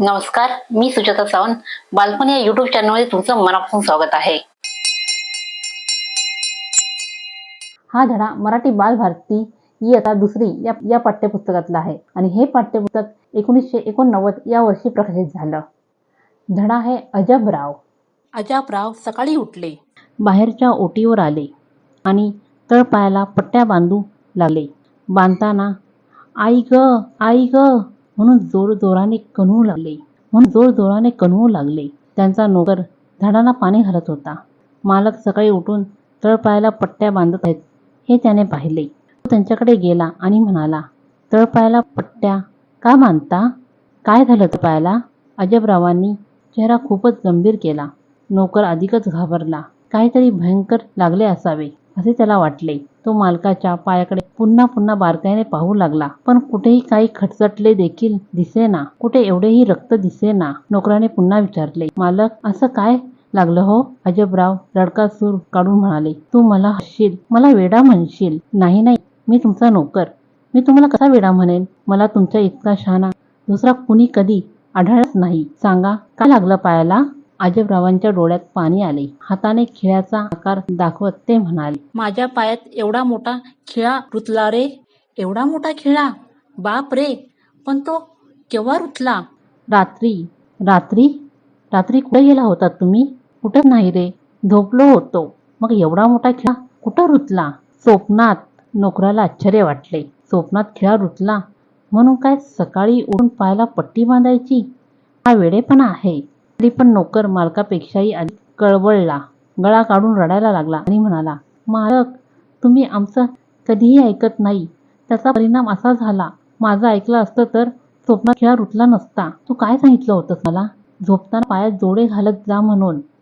नमस्कार मी सुजाता सावंत. बालपण या युट्यूब चॅनलमध्ये तुमचं मनापासून स्वागत आहे. हा धडा मराठी बालभारती इयत्ता दुसरी या या पाठ्यपुस्तकातला आहे. आणि हे पाठ्यपुस्तक एकोणीसशे एकोणनव्वद या वर्षी प्रकाशित झालं. धडा आहे अजबराव अजबराव सकाळी उठले. बाहेरच्या ओटीवर आले आणि तळपायाला पट्ट्या बांधू लागले. बांधताना आई ग आई ग म्हणून जोर जोराने कणवू लागले. म्हणून जोरजोराने कणवू लागले. त्यांचा नोकर झाडांना पाणी घालत होता. मालक सकाळी उठून तळपायाला पट्ट्या बांधत आहेत हे त्याने पाहिले. तो त्यांच्याकडे गेला आणि म्हणाला तळपायाला पट्ट्या का बांधता? काय झालं तळपायाला? अजबरावांनी चेहरा खूपच गंभीर केला. नोकर अधिकच घाबरला. काहीतरी भयंकर लागले असावे असे त्याला वाटले. तो मालकाच्या पायाकडे पुन्हा पुन्हा बारकाईने पाहू लागला. पण कुठेही काही खटचटले देखील दिसेना. कुठे एवढेही रक्त दिसेना नोकराने पुन्हा विचारले मालक असं काय लागलं हो? अजबराव रडका सूर काढून म्हणाले तू मला हसशील मला वेडा म्हणशील. नाही नाही मी तुमचा नोकर. मी तुम्हाला कसा वेडा म्हणेन? मला तुमच्या इतका शहाणा. दुसरा कुणी कधी आढळत नाही. सांगा काय लागलं पायाला? अजबरावांच्या डोळ्यात पाणी आले. हाताने खिळ्याचा आकार दाखवत ते म्हणाले माझ्या पायात एवढा मोठा खिळा रुतला रे. एवढा मोठा खिळा? बाप रे! पण तो केव्हा रुतला? रात्री रात्री? रात्री कुठे गेला होता तुम्ही? कुठं नाही रे झोपलो होतो. मग एवढा मोठा खिळा कुठं रुतला? स्वप्नात. नोकराला आश्चर्य वाटले. स्वप्नात खिळा रुतला? म्हणून काय सकाळी उठून पायाला पट्टी बांधायची? हा वेडेपणा आहे. तरी पण नोकर मालकापेक्षाही अधिक कळवळला. गळा काढून रडायला लागला आणि म्हणाला मालक तुम्ही आमचं कधीही ऐकत नाही. त्याचा परिणाम असा झाला माझं ऐकलं असतं तर स्वप्नात खिळा रुतला नसता. तू काय सांगितलं होतंस मला? झोपताना पायात जोडे घालत जा म्हणून.